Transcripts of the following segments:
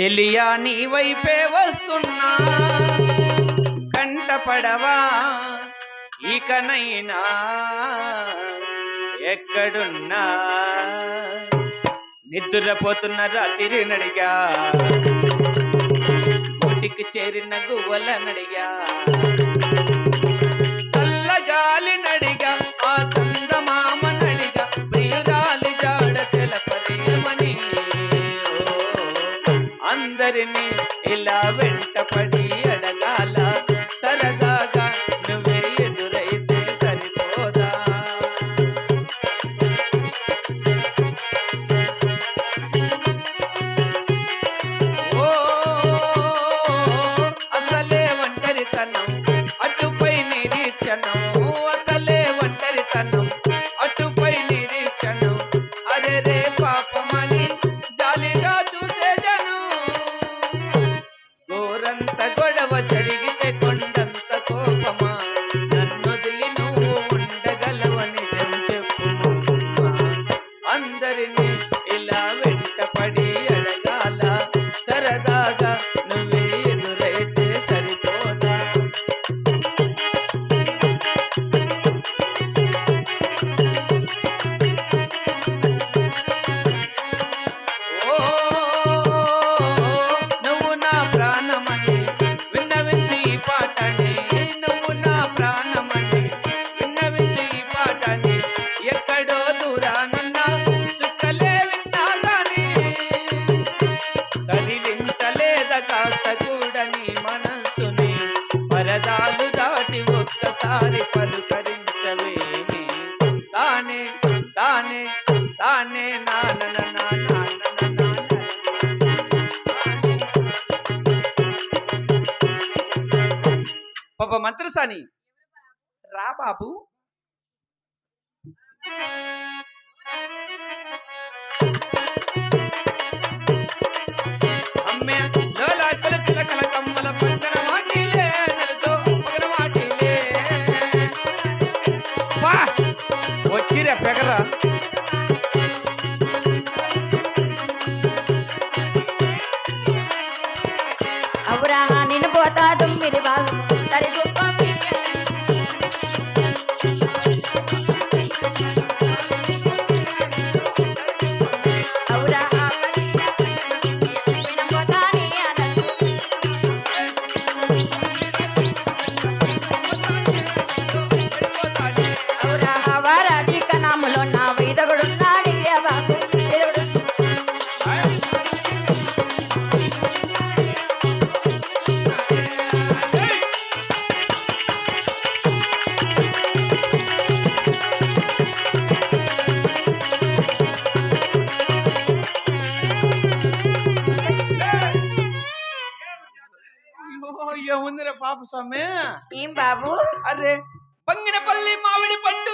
చెలియా నీ వైపే వస్తున్నా. కంటపడవా ఇకనైనా? ఎక్కడున్నా? నిద్రపోతున్న రాత్రి నడిగా. చేరిన గువ్వల నడిగా വെട്ടപ്പെട്ട పాప మంత్రసాని. రా బాబు. అమ్మే లోలాచల చిలకల కమ్మల పంచన మాటిలే నడుతో పగన మాటిలే. పా వచ్చిరే పెగ రామస్వామి ఏం బాబు అరే పంగిన పల్లి మామిడి పండు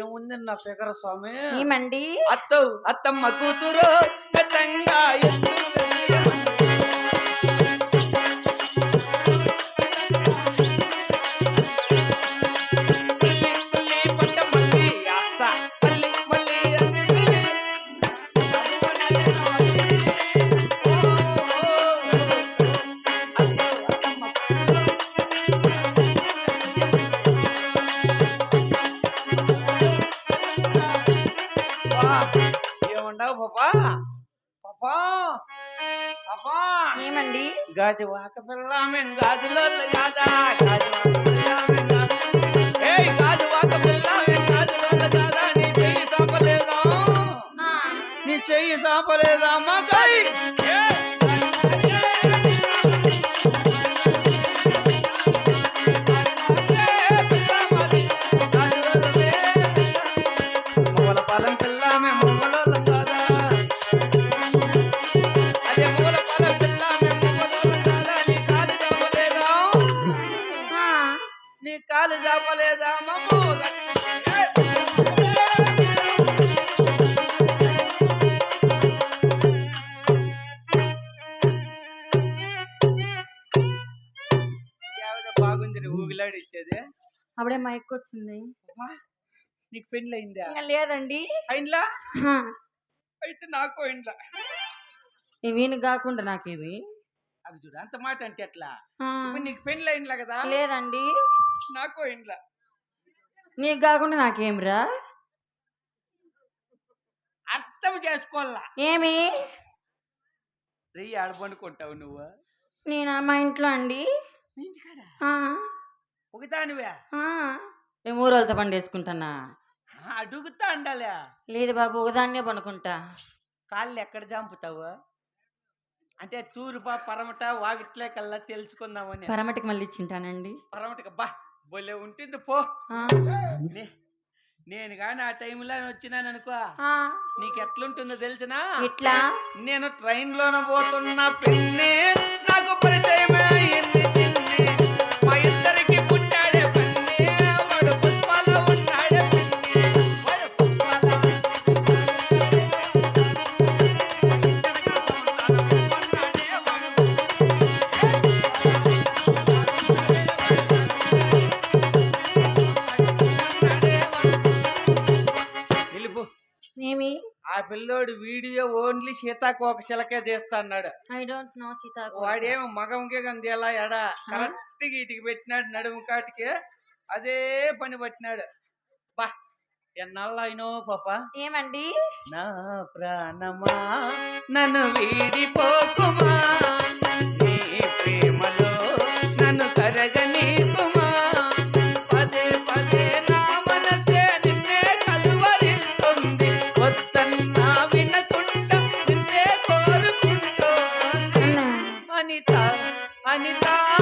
ఏముంది నా ఫిగర్ స్వామి? అత్త అత్తమ్మ కూతురు రాజువా కపిల్లామెన్ రాజులో రాజా చెయ్యి సాపలేదా మా కాయి పిల్లాడు ఇచ్చేది అప్పుడే మా ఎక్కువ వచ్చింది నీకు పెళ్ళి అయిందా లేదండి. అయిందా హా, అయితే నాకు అయిందా ఇవి ఈయనకి కాకుండా నాకు ఇవి అది చూడు అంత మాట అంటే ఎట్లా? ఇప్పుడు నీకు పెళ్ళి అయిందిలా కదా? లేదండి. నాకు అయిందిలా నీకు కాకుండా నాకేమిరా అర్థం చేసుకోవాలా ఏమి? రెయ్యి ఆడపనుకుంటావు నువ్వు. నేను? మా ఇంట్లో అండి. ఒకదానివే. నేను ఊరోళ్ళతో పండు వేసుకుంటానా అడుగుతా ఉండాలి లేదు బాబు ఒకదాన్నే పనుకుంటా కాళ్ళు ఎక్కడ చంపుతావు అంటే తూర్పా పరమట వాగిట్లే కల్లా తెలుసుకుందామని పరమటికి మళ్ళీ ఇచ్చింటానండి. పరమటకి బా భలే ఉంటుంది పో. నేను కానీ ఆ టైంలో వచ్చినాను అనుకో నీకు ఎట్లుంటుందో తెలిసినా? ఇట్లా నేను ట్రైన్ లోన పోతున్న పిన్ని పిల్లోడు వీడియో ఓన్లీ సీతాకోక చిలకే తీస్తా అన్నాడు ఐ డోంట్ నో వాడేమో మగంకే గందేలా ఎడా కరెక్ట్ ఇటుకి పెట్టినాడు నడుము కాటికి అదే పని పట్టినాడు. బా ఎన్నాళ్ళు అయినో పాప. ఏమండి? నా ప్రాణమా? నన్ను వీడిపోకుమా?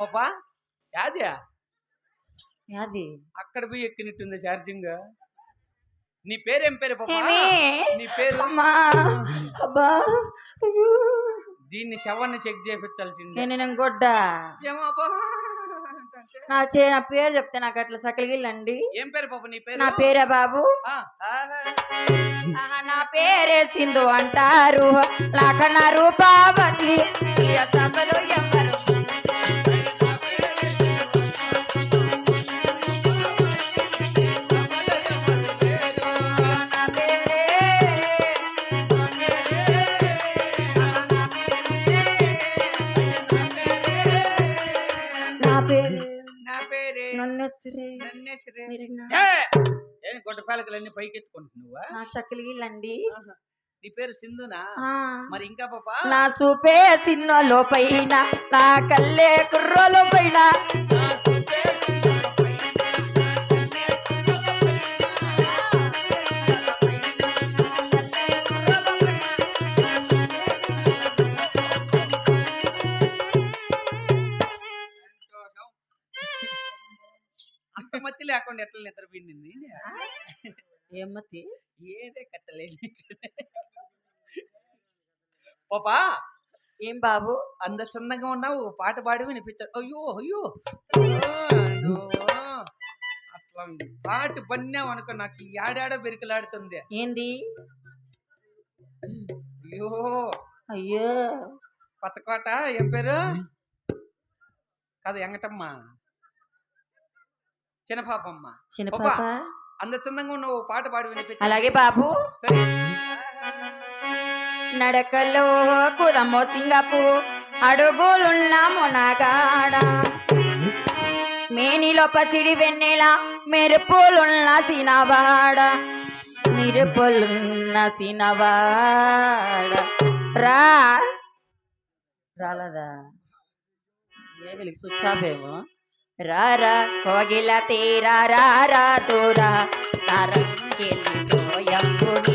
పాపా యాదే? అక్కడ పోయి ఎక్కినట్టుంది ఛార్జింగ్. నీ పేరేం పేరు పాపా? నీ పేరు? అమ్మా అబ్బా. దీన్ని శవాన్ని చెక్ చేయించాల్సిందే నేను గొడ్డ. ఏమో. నా చే నా పేరు చెప్తే నాకు అట్లా సకలిగిల్లండి. ఏం పేరు పాప నీ పేరు? నా పేరే బాబు? నా పేరే సింధు అంటారు. లాకన రూపావతి సభలో ఎవరు పాలకలన్నీ పైకి ఎత్తుకుంటున్నావా నాకు సకలిగిల్లండి ఆహా. నీ పేరు సింధునా. మరి ఇంకా పాప? నా చూపే సిన్నోలో పైన నా కల్లే కుర్రోలో పైన. నా సుపే మత్తి లేకుండా ఎట్లా నిద్రపోయింది ఏమతి ఏదే కట్టలేదు పాపా! ఏం బాబు? అంత చిన్నగా ఉన్నావు. పాట పాడి వినిపించాడు అయ్యో అయ్యో. అట్లా. పాట పన్నావు అనుకో నాకు ఏడాడో బెరికలాడుతుంది. ఏంది? అయ్యో! అయ్యో! కొత్తకోట ఏం పేరు? కాదు ఎంగటమ్మ చిన్న పాపమ్మ చిన్న పాప. పాప అంత చందంగా ఉన్న ఓ పాట పాడి అలాగే బాబు. సరే. నడకలో కుదమో సింగపు అడుగులున్న మునగాడ. మేనిలో పసిడి వెన్నెల మెరుపులున్న సినవాడ. మెరుపులున్న సినవాడ. రా. రాలదా? ఏ రారా కోగిల తీరా రారా దూరా తరంగిల్ పోయంబుని